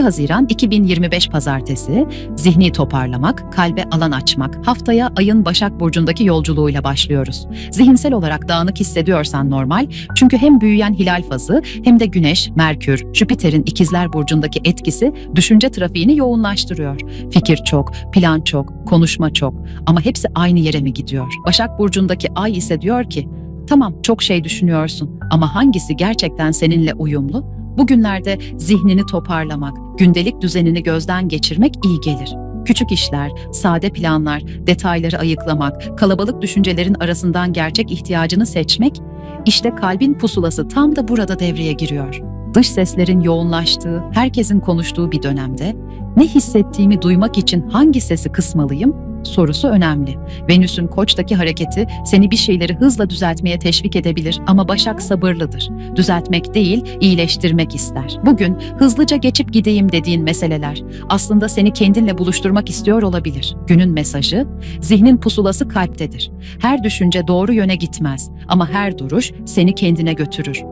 2 Haziran 2025 Pazartesi, zihni toparlamak, kalbe alan açmak, haftaya ayın Başak Burcu'ndaki yolculuğuyla başlıyoruz. Zihinsel olarak dağınık hissediyorsan normal, çünkü hem büyüyen hilal fazı hem de Güneş, Merkür, Jüpiter'in ikizler Burcu'ndaki etkisi düşünce trafiğini yoğunlaştırıyor. Fikir çok, plan çok, konuşma çok ama hepsi aynı yere mi gidiyor? Başak Burcu'ndaki ay ise diyor ki, tamam çok şey düşünüyorsun ama hangisi gerçekten seninle uyumlu? Bugünlerde zihnini toparlamak, gündelik düzenini gözden geçirmek iyi gelir. Küçük işler, sade planlar, detayları ayıklamak, kalabalık düşüncelerin arasından gerçek ihtiyacını seçmek, işte kalbin pusulası tam da burada devreye giriyor. Dış seslerin yoğunlaştığı, herkesin konuştuğu bir dönemde ne hissettiğimi duymak için hangi sesi kısmalıyım sorusu önemli. Venüs'ün Koç'taki hareketi seni bir şeyleri hızla düzeltmeye teşvik edebilir ama Başak sabırlıdır. Düzeltmek değil, iyileştirmek ister. Bugün hızlıca geçip gideyim dediğin meseleler aslında seni kendinle buluşturmak istiyor olabilir. Günün mesajı, zihnin pusulası kalptedir. Her düşünce doğru yöne gitmez ama her duruş seni kendine götürür.